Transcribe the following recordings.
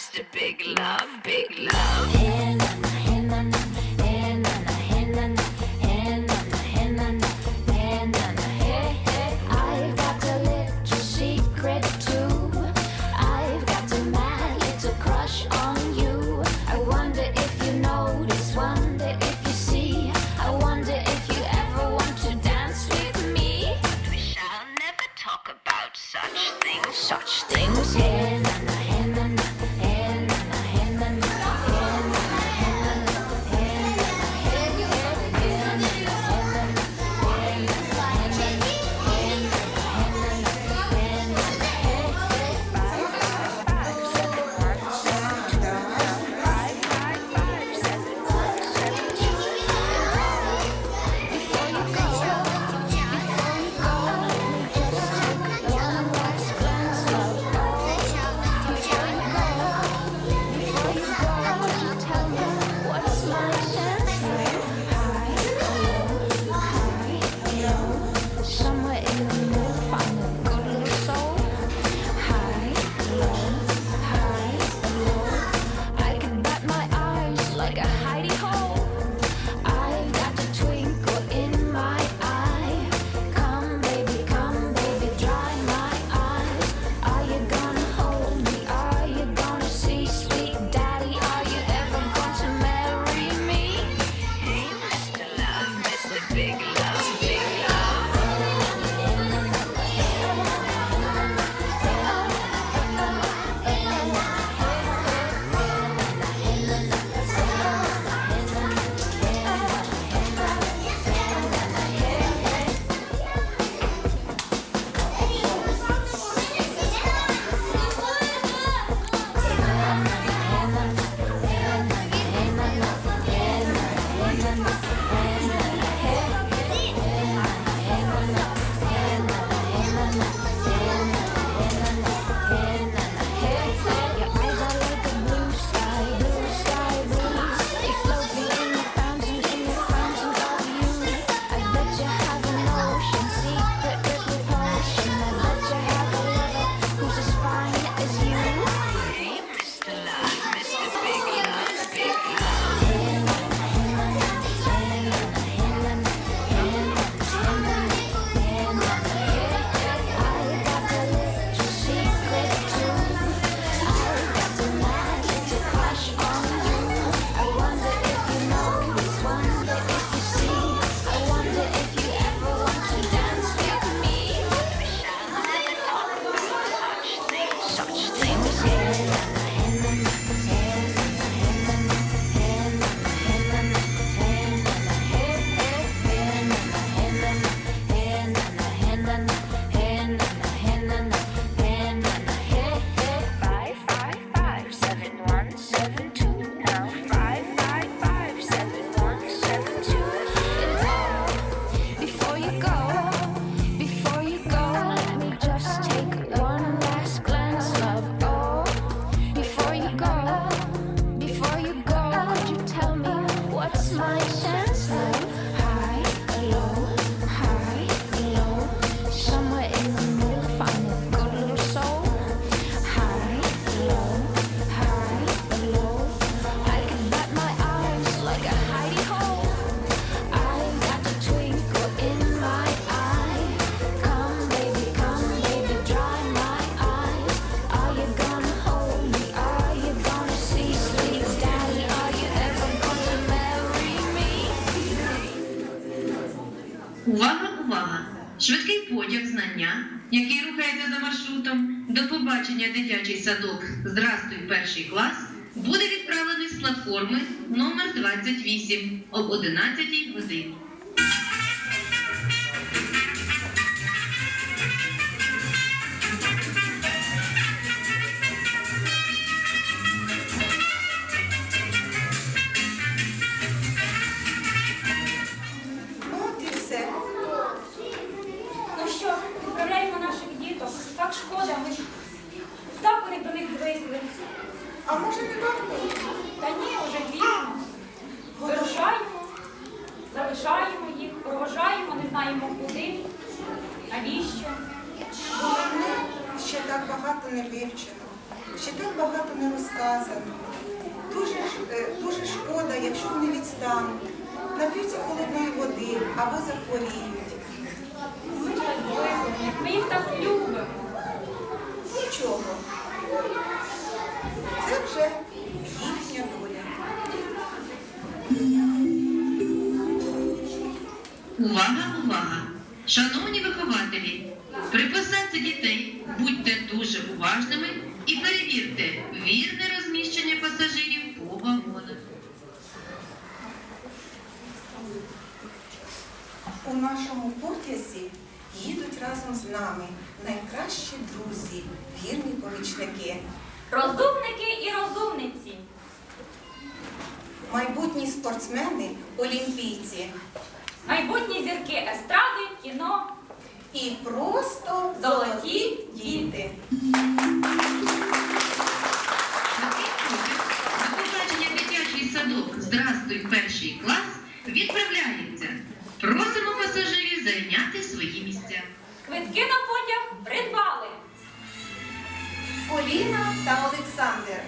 Just a Big Love, Big Love. Дитячий садок Здрастуй перший клас, буде відправлений з платформи номер 28 об 11 годині. Не вивчено, ще так багато не розказано. Дуже, е, дуже шкода, якщо вони відстануть, нап'ються холодної води або захворіють. Ми ж так звикли, ми їх так любимо. Нічого. Це вже їхня доля. Увага, увага! Шановні вихователі, при посадці дітей будьте дуже уважними і перевірте вірне розміщення пасажирів по вагонах. У нашому потязі їдуть разом з нами найкращі друзі, вірні помічники. Розумники і розумниці. Майбутні спортсмени, олімпійці Майбутні зірки естради, кіно. І просто Золоті діти. До побачення дитячий садок Здрастуй перший клас відправляється. Просимо пасажирів зайняти свої місця. Квитки на потяг придбали. Поліна та Олександр.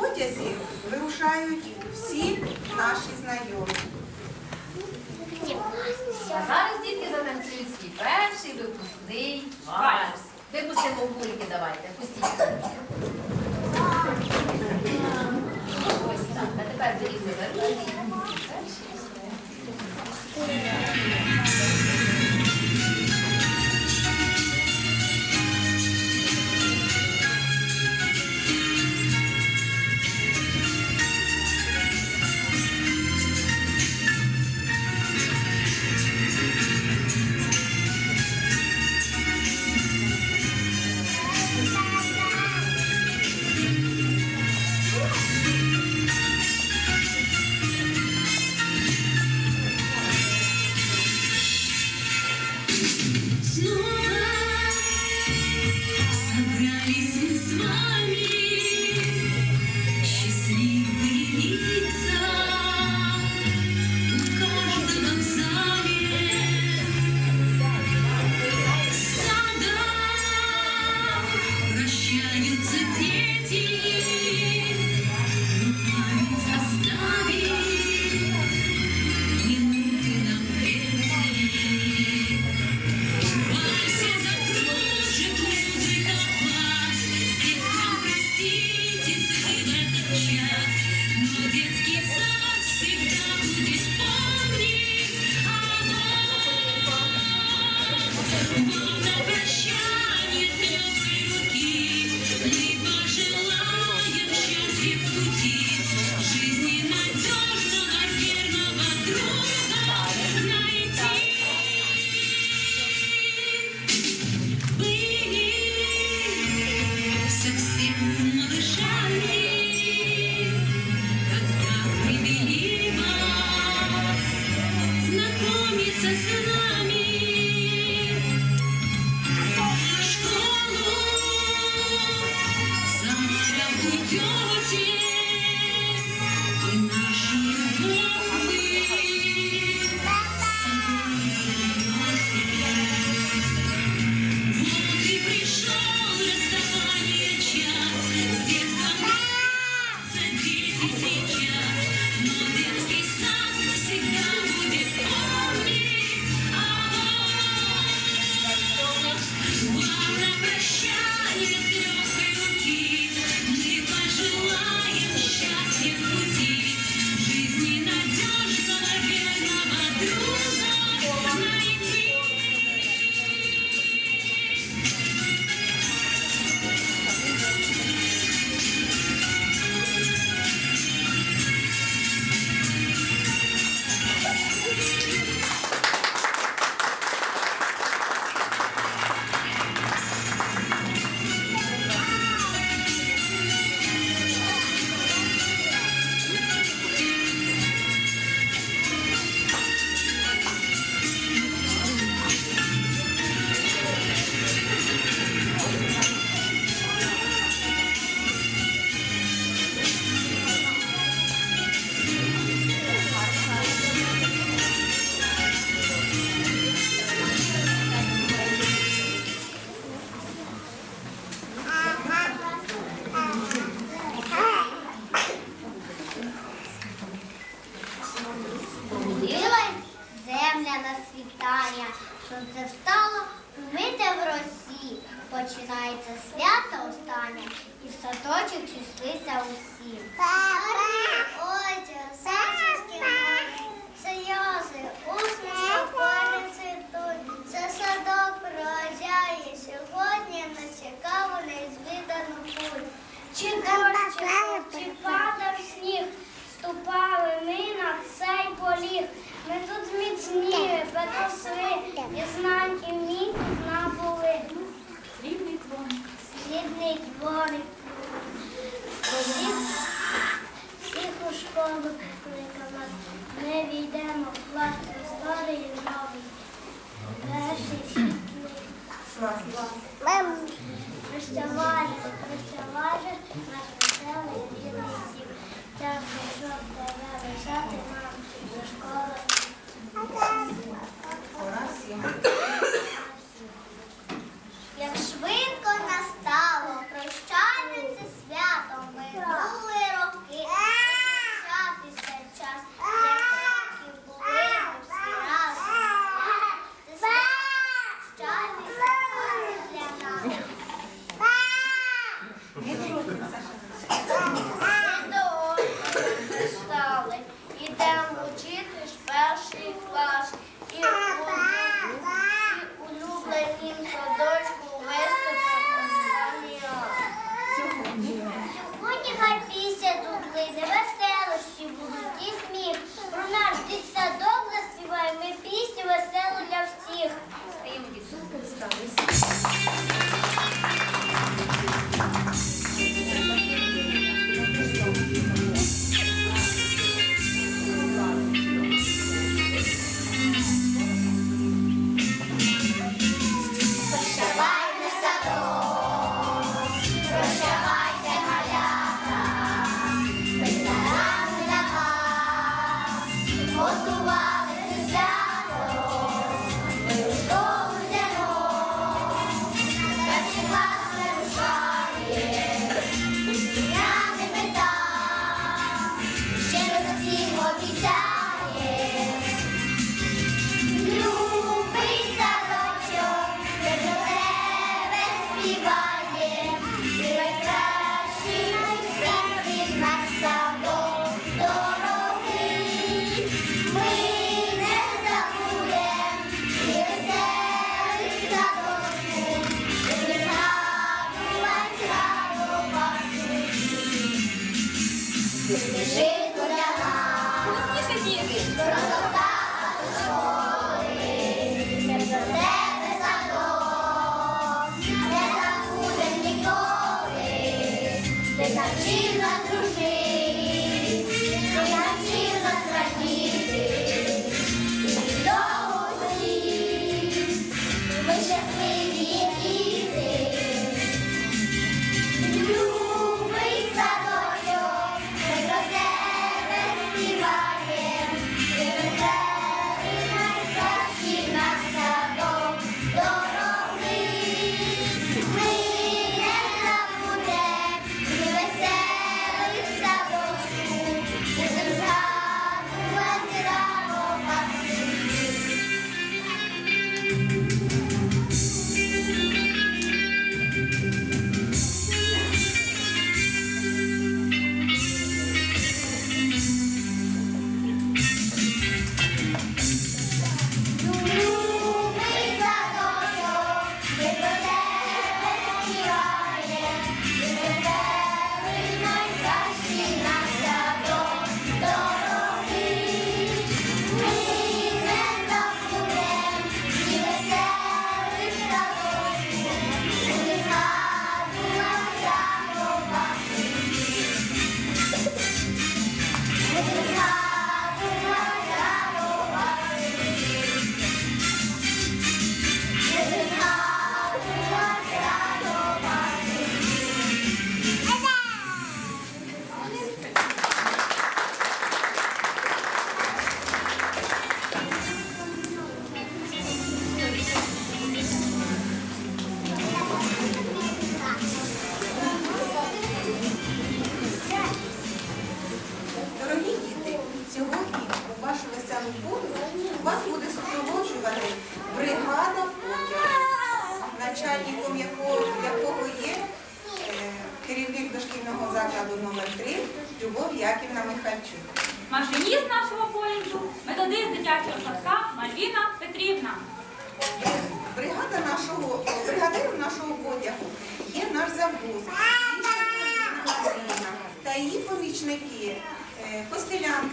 потязі вирушають всі наші знайомі. А зараз дітки затанцюють свій перший випускний вальс. Випустимо гульки, давайте, пустіть. Ось так. А тепер дорізали. Yeah.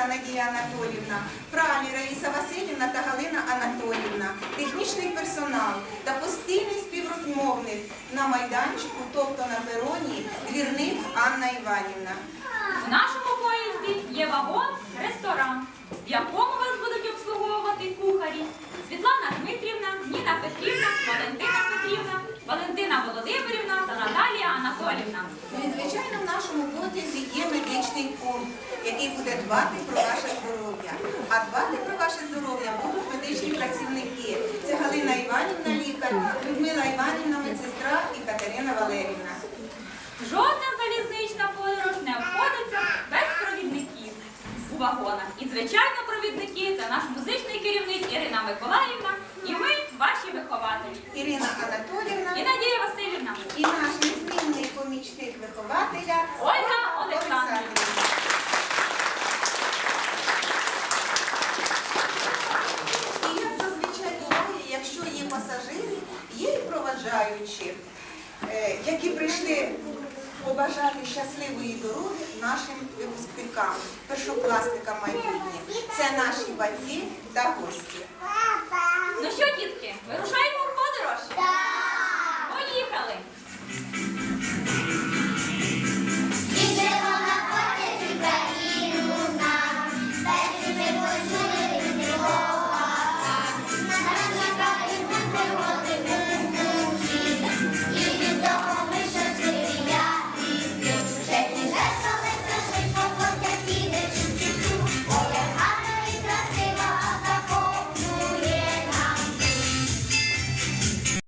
Костелянка Надія Анатолівна, Пралі Раїса Васильівна та Галина Анатолівна, технічний персонал та постійний співрозмовник на майданчику, тобто на пероні, двірник Анна Іванівна. У нашому поїзді є вагон-ресторан, в якому вас будуть обслуговувати кухарі Світлана Дмитрівна, Ніна Петрівна, Валентина Петрівна, Валентина Володимирівна та Наталія Анатолівна. Ну звичайно, в нашому потязі є медичний пункт, який буде дбати про ваше здоров'я. А дбати про ваше здоров'я будуть медичні працівники. Це Галина Іванівна, лікар, Людмила Іванівна, першокласникам майбутнє. Це наші батьки та гості. Ну що, дітки, вирушаємо в подорож? Поїхали!